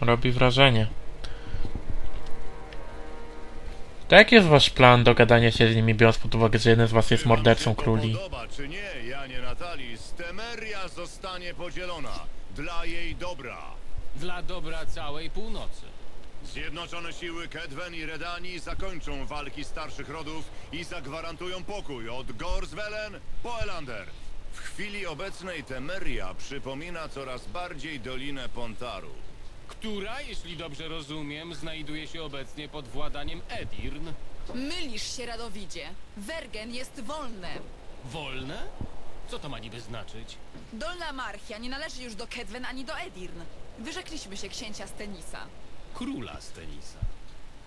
No, robi wrażenie. To jaki jest wasz plan dogadania się z nimi, biorąc pod uwagę, że jeden z was jest mordercą króli? Podoba, czy nie, Janie Natalii, Stemeria zostanie podzielona dla jej dobra. Dla dobra całej północy. Zjednoczone siły Kedwen i Redani zakończą walki starszych rodów i zagwarantują pokój od Gorswellen po Elander. W chwili obecnej Temeria przypomina coraz bardziej Dolinę Pontaru. Która, jeśli dobrze rozumiem, znajduje się obecnie pod władaniem Edirn. Mylisz się, Radowidzie. Wergen jest wolny. Wolne? Co to ma niby znaczyć? Dolna Marchia nie należy już do Kedwen ani do Edirn. Wyrzekliśmy się księcia Stenisa. Króla Stenisa.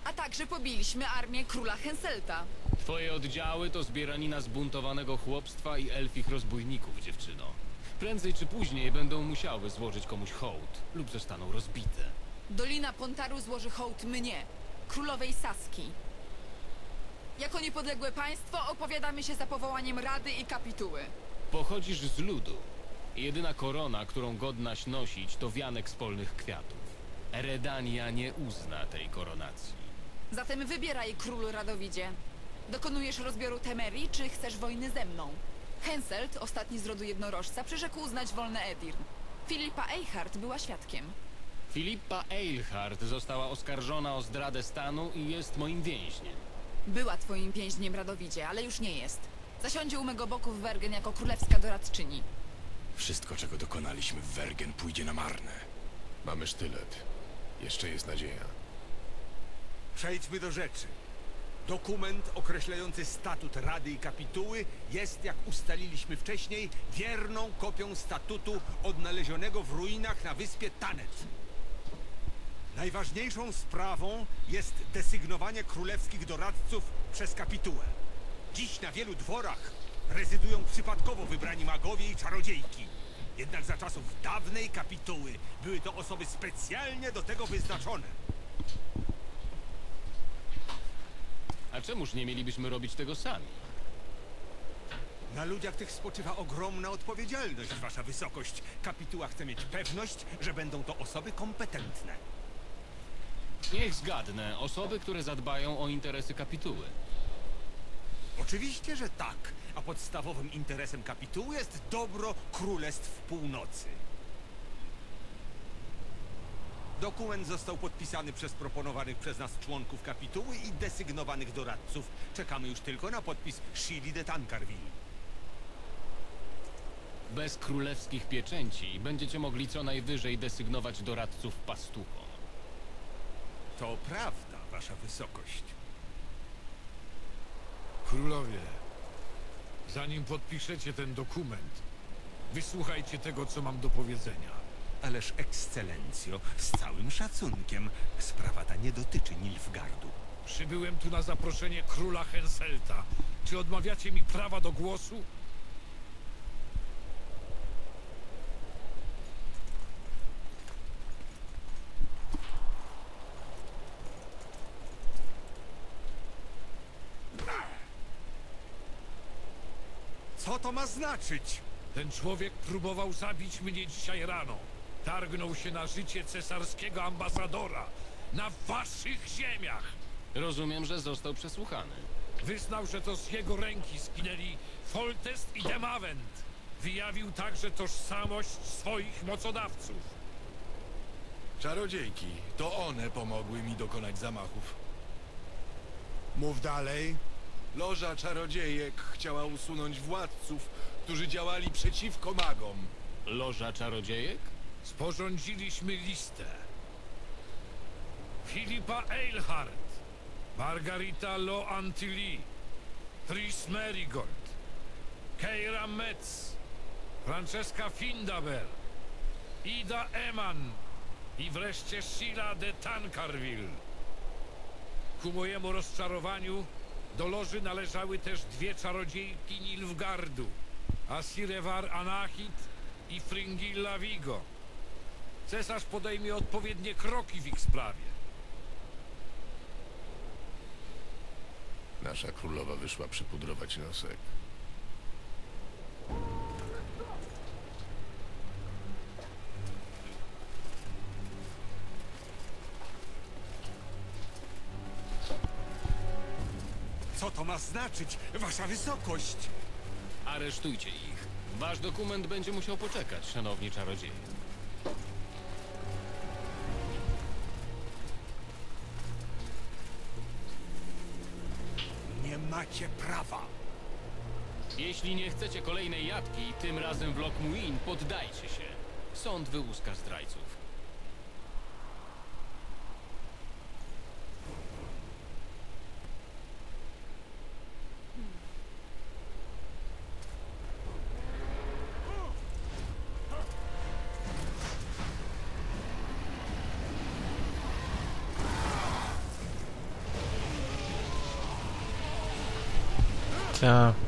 A także pobiliśmy armię króla Henselta. Twoje oddziały to zbieranina zbuntowanego chłopstwa i elfich rozbójników, dziewczyno. Prędzej czy później będą musiały złożyć komuś hołd lub zostaną rozbite. Dolina Pontaru złoży hołd mnie, królowej Saski. Jako niepodległe państwo opowiadamy się za powołaniem rady i kapituły. Pochodzisz z ludu. Jedyna korona, którą godnaś nosić, to wianek z polnych kwiatów. Redania nie uzna tej koronacji. Zatem wybieraj, królu Radowidzie. Dokonujesz rozbioru Temerii, czy chcesz wojny ze mną? Henselt, ostatni z rodu jednorożca, przyrzekł uznać wolne Edirn. Filipa Eichhardt była świadkiem. Filipa Eilhart została oskarżona o zdradę stanu i jest moim więźniem. Była twoim więźniem, Radowidzie, ale już nie jest. Zasiądzie u mego boku w Wergen jako królewska doradczyni. Wszystko, czego dokonaliśmy w Wergen, pójdzie na marne. Mamy sztylet. Jeszcze jest nadzieja. Przejdźmy do rzeczy. Dokument określający statut Rady i Kapituły jest, jak ustaliliśmy wcześniej, wierną kopią statutu odnalezionego w ruinach na wyspie Tanet. Najważniejszą sprawą jest desygnowanie królewskich doradców przez kapitułę. Dziś na wielu dworach rezydują przypadkowo wybrani magowie i czarodziejki. Jednak za czasów dawnej kapituły były to osoby specjalnie do tego wyznaczone. A czemuż nie mielibyśmy robić tego sami? Na ludziach tych spoczywa ogromna odpowiedzialność, Wasza Wysokość. Kapituła chce mieć pewność, że będą to osoby kompetentne. Niech zgadnę, osoby, które zadbają o interesy kapituły. Oczywiście, że tak, a podstawowym interesem kapituły jest dobro Królestw Północy. Dokument został podpisany przez proponowanych przez nas członków kapituły i desygnowanych doradców. Czekamy już tylko na podpis Shili de Tancarville. Bez królewskich pieczęci będziecie mogli co najwyżej desygnować doradców pastuchom. To prawda, Wasza Wysokość. Królowie, zanim podpiszecie ten dokument, wysłuchajcie tego, co mam do powiedzenia. Ależ, ekscelencjo, z całym szacunkiem, sprawa ta nie dotyczy Nilfgardu. Przybyłem tu na zaproszenie króla Henselta. Czy odmawiacie mi prawa do głosu? Co to ma znaczyć? Ten człowiek próbował zabić mnie dzisiaj rano. Targnął się na życie cesarskiego ambasadora na waszych ziemiach. Rozumiem, że został przesłuchany. Wyznał, że to z jego ręki zginęli Foltest i Demavent. Wyjawił także tożsamość swoich mocodawców. Czarodziejki, to one pomogły mi dokonać zamachów. Mów dalej. Loża czarodziejek chciała usunąć władców, którzy działali przeciwko magom. Loża czarodziejek? Sporządziliśmy listę. Filipa Eilhart, Margarita Lo Antilly, Tris Merigold, Keira Metz, Francesca Findaber, Ida Eman i wreszcie Sheila de Tancarville. Ku mojemu rozczarowaniu do loży należały też dwie czarodziejki Nilfgardu, Asirewar Anahit i Fringilla Vigo. Cesarz podejmie odpowiednie kroki w ich sprawie. Nasza królowa wyszła przypudrować nosek. Co to ma znaczyć, wasza wysokość? Aresztujcie ich. Wasz dokument będzie musiał poczekać, szanowni czarodzieje. Macie prawa. Jeśli nie chcecie kolejnej jatki, tym razem w Lockmuin poddajcie się. Sąd wyłuska zdrajców.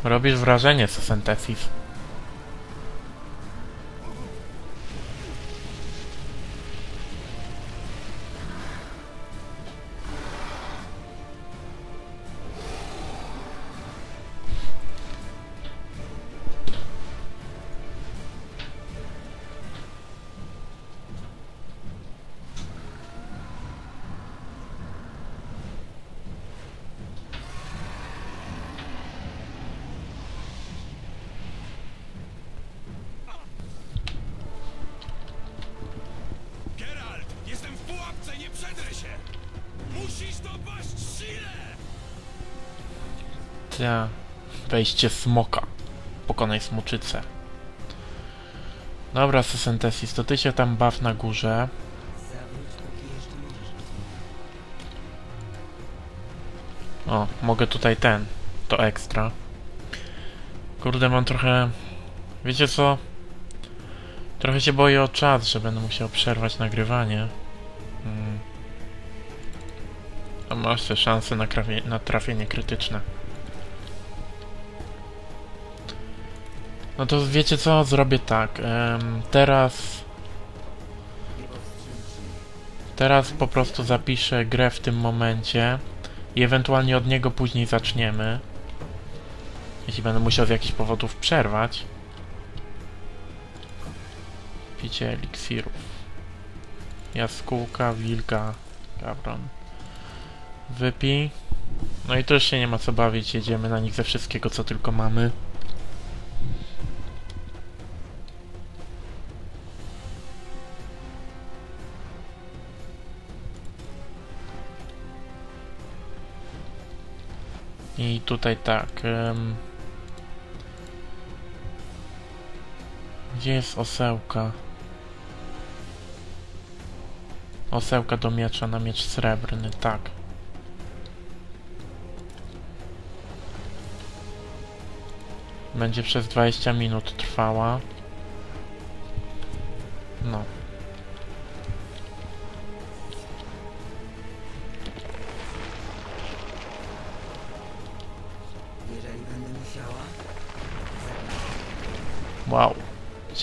Robisz wrażenie, Synthesis. Wejście smoka. Pokonaj smoczycę. Dobra, Synthesis, to ty się tam baw na górze. O, mogę tutaj ten. To ekstra. Kurde, mam trochę... Wiecie co? Trochę się boję o czas, że będę musiał przerwać nagrywanie. Hmm. A masz te szanse na, na trafienie krytyczne. No to wiecie co? Zrobię tak. teraz... Teraz po prostu zapiszę grę w tym momencie i ewentualnie od niego później zaczniemy. Jeśli będę musiał z jakichś powodów przerwać. Picie eliksirów. Jaskółka, wilka, gawron. Wypij. No i też się nie ma co bawić, jedziemy na nich ze wszystkiego co tylko mamy. I tutaj tak. em, Gdzie jest osełka? Osełka do miecza na miecz srebrny, tak. Będzie przez 20 minut trwała. No.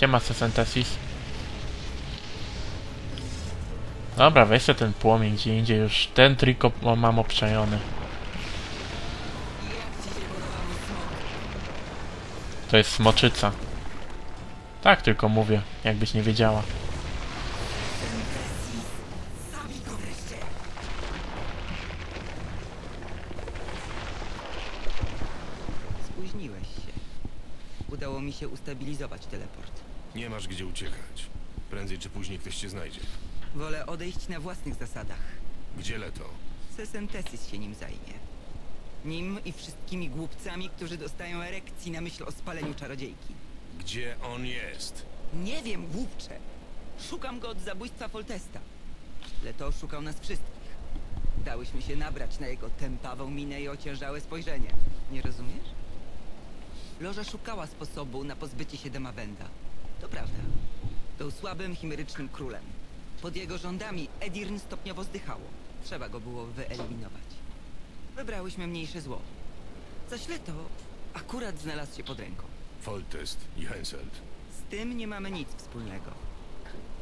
Siema Synthesis. Dobra, weź sobie ten płomień gdzie indziej już. Ten trik mam obczajony. To jest smoczyca. Tak tylko mówię, jakbyś nie wiedziała. spóźniłeś się. Udało mi się ustabilizować teleport. Nie masz gdzie uciekać. Prędzej czy później ktoś cię znajdzie. Wolę odejść na własnych zasadach. Gdzie Leto? Sesentesis się nim zajmie. Nim i wszystkimi głupcami, którzy dostają erekcji na myśl o spaleniu czarodziejki. Gdzie on jest? Nie wiem, głupcze. Szukam go od zabójstwa Foltesta. Leto szukał nas wszystkich. Dałyśmy się nabrać na jego tępawą minę i ociężałe spojrzenie. Nie rozumiesz? Loża szukała sposobu na pozbycie się Demawenda. Prawda. Był słabym, chimerycznym królem. Pod jego rządami Edirn stopniowo zdychało. Trzeba go było wyeliminować. Wybrałyśmy mniejsze zło. Zaś Leto akurat znalazł się pod ręką. Foltest i Henselt. Z tym nie mamy nic wspólnego.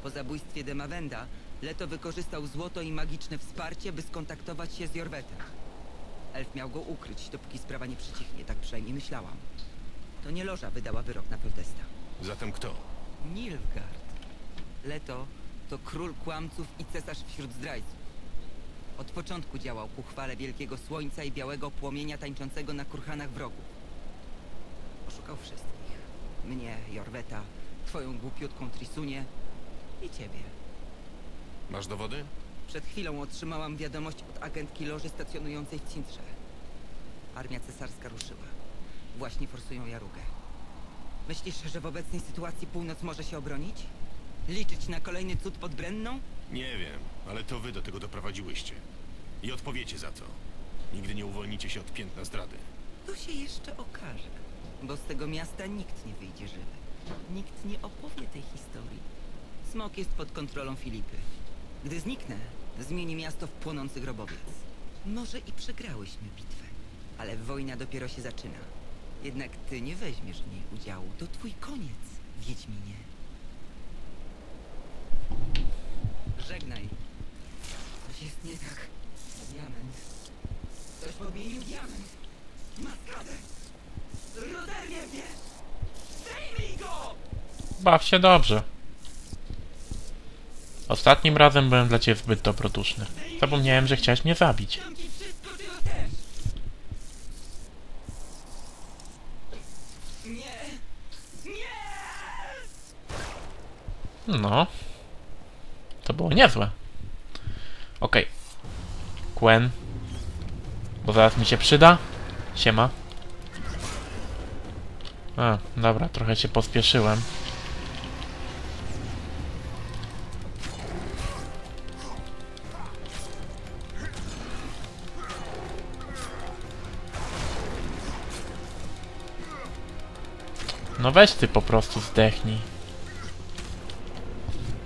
Po zabójstwie Demawenda, Leto wykorzystał złoto i magiczne wsparcie, by skontaktować się z Jorwetem. Elf miał go ukryć, dopóki sprawa nie przycichnie, tak przynajmniej myślałam. To nie Loża wydała wyrok na Foltesta. Zatem kto? Nilfgaard. Leto to król kłamców i cesarz wśród zdrajców. Od początku działał ku chwale wielkiego słońca i białego płomienia tańczącego na kurhanach wrogów. Oszukał wszystkich. Mnie, Jorweta, twoją głupiutką Trisunię i ciebie. Masz dowody? Przed chwilą otrzymałam wiadomość od agentki loży stacjonującej w Cintrze. Armia cesarska ruszyła. Właśnie forsują Jarugę. Myślisz, że w obecnej sytuacji północ może się obronić? Liczyć na kolejny cud pod Brenną? Nie wiem, ale to wy do tego doprowadziłyście. I odpowiecie za to. Nigdy nie uwolnicie się od piętna zdrady. To się jeszcze okaże. Bo z tego miasta nikt nie wyjdzie żywy. Nikt nie opowie tej historii. Smok jest pod kontrolą Filipy. Gdy zniknę, zmieni miasto w płonący grobowiec. Może i przegrałyśmy bitwę, ale wojna dopiero się zaczyna. Jednak ty nie weźmiesz w niej udziału. To twój koniec, Wiedźminie. Żegnaj. Coś jest nie tak. Diament. Ktoś podmienił diament. Maskadę. Rozerwie mnie! Zdejmij go! Baw się dobrze. Ostatnim razem byłem dla ciebie zbyt dobroduszny. Zapomniałem, że chciałeś mnie zabić ci wszystko, czego chcesz! Nie! Nie! No. To było niezłe. Okej. Gwen. Bo zaraz mi się przyda. Siema. A, dobra, trochę się pospieszyłem. No weź ty po prostu zdechnij.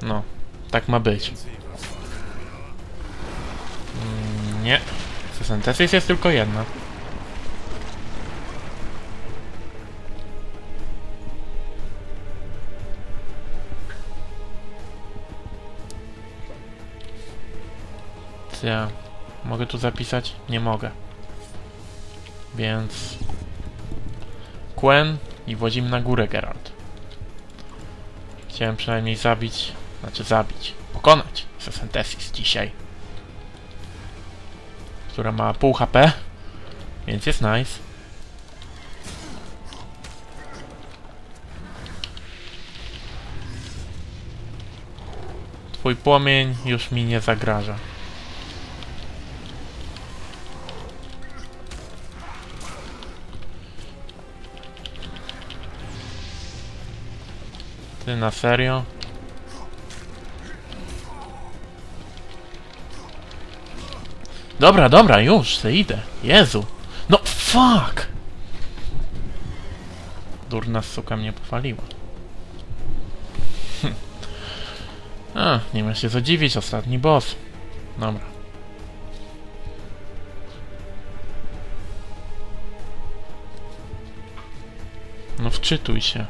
No, tak ma być. Mm, nie. Syntesis jest tylko jedna. Ja mogę tu zapisać? Nie mogę. Więc... Quen i włazimy na górę, Geralt. Chciałem przynajmniej zabić, znaczy zabić, pokonać Synthesis dzisiaj. Która ma pół HP, więc jest nice. Twój płomień już mi nie zagraża. Ty na serio? Dobra, dobra, już, se idę. Jezu. No, fuck! Durna suka mnie powaliła. Hm. A, nie ma się co dziwić, ostatni boss. Dobra. No wczytuj się.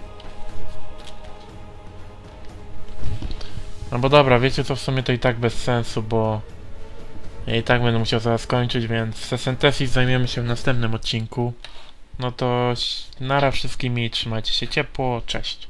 No bo dobra, wiecie co, w sumie to i tak bez sensu, bo i tak będę musiał zaraz kończyć, więc ze Synthesis zajmiemy się w następnym odcinku. No to nara wszystkim i trzymajcie się ciepło, cześć.